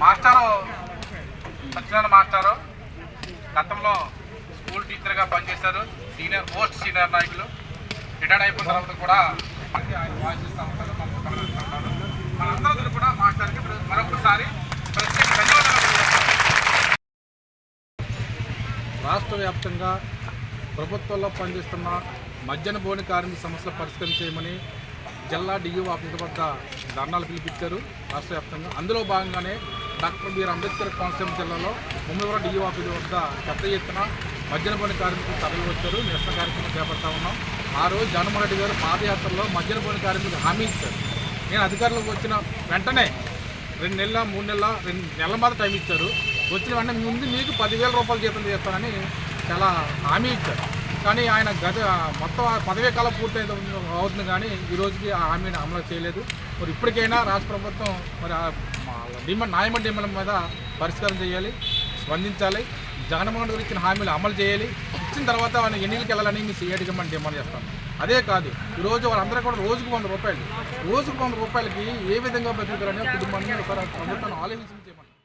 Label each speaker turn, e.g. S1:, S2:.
S1: మాస్టారు సత్యనారాయణ మాస్టారు గతంలో స్కూల్ టీచర్గా పనిచేశారు సీనియర్ మోస్ట్ సీనియర్ నాయకులు. రిటైర్డ్ అయిపోయిన తర్వాత కూడా ఆయన వాయిస్ ఉంటారు మనందరూ కూడా మాస్టర్కి మరొకసారి ప్రత్యేక ధన్యవాదాలు
S2: రాష్ట్ర వ్యాప్తంగా ప్రభుత్వంలో పనిచేస్తున్న మధ్యాహ్న భోని కార్మిక సమస్యలు పరిష్కరించేయమని జిల్లా డియూ ఆఫీస్ వద్ద ధర్నాలు పిలిపించారు రాష్ట్ర వ్యాప్తంగా. అందులో భాగంగానే డాక్టర్ బిఆర్ అంబేద్కర్ కోనసీమ జిల్లాలో ముమ్మవరం డియూ ఆఫీస్ వద్ద పెద్ద ఎత్తున మధ్యన పని కార్మికులు తరలి వచ్చారు. నిరసన కార్యక్రమం చేపడతా ఉన్నాం. ఆ రోజు జగన్మోహన్ రెడ్డి గారు పాదయాత్రలో మధ్యన పని కార్మికులకు హామీ ఇచ్చారు. నేను అధికారంలోకి వచ్చిన వెంటనే రెండు నెలల మూడు నెలల రెండు నెలల మాత్రం టైం ఇచ్చారు. వచ్చిన వెంటనే ముందు మీకు పదివేల రూపాయలు జీతం చేస్తానని చాలా హామీ ఇచ్చారు. కానీ ఆయన గత మొత్తం ఆ పదవీ కాలం పూర్తయితే అవుతుంది కానీ ఈ రోజుకి ఆ హామీని అమలు చేయలేదు. మరి ఇప్పటికైనా రాష్ట్ర ప్రభుత్వం మరి డిమాండ్ న్యాయమైన డిమాండ్ మీద పరిష్కారం చేయాలి స్పందించాలి జగన్మోహన్ గారు ఇచ్చిన హామీలు అమలు చేయాలి. ఇచ్చిన తర్వాత ఆయన ఎన్నికలకు వెళ్ళాలని మీ సీఐడిగా మనం డిమాండ్ చేస్తాం. అదే కాదు ఈరోజు వాళ్ళందరూ కూడా రోజుకు వంద రూపాయలు రోజుకు వంద రూపాయలకి ఏ విధంగా బతుకుతారని కుటుంబాన్ని ఒకసారి ప్రభుత్వాన్ని ఆలోచించి చేయమంటారు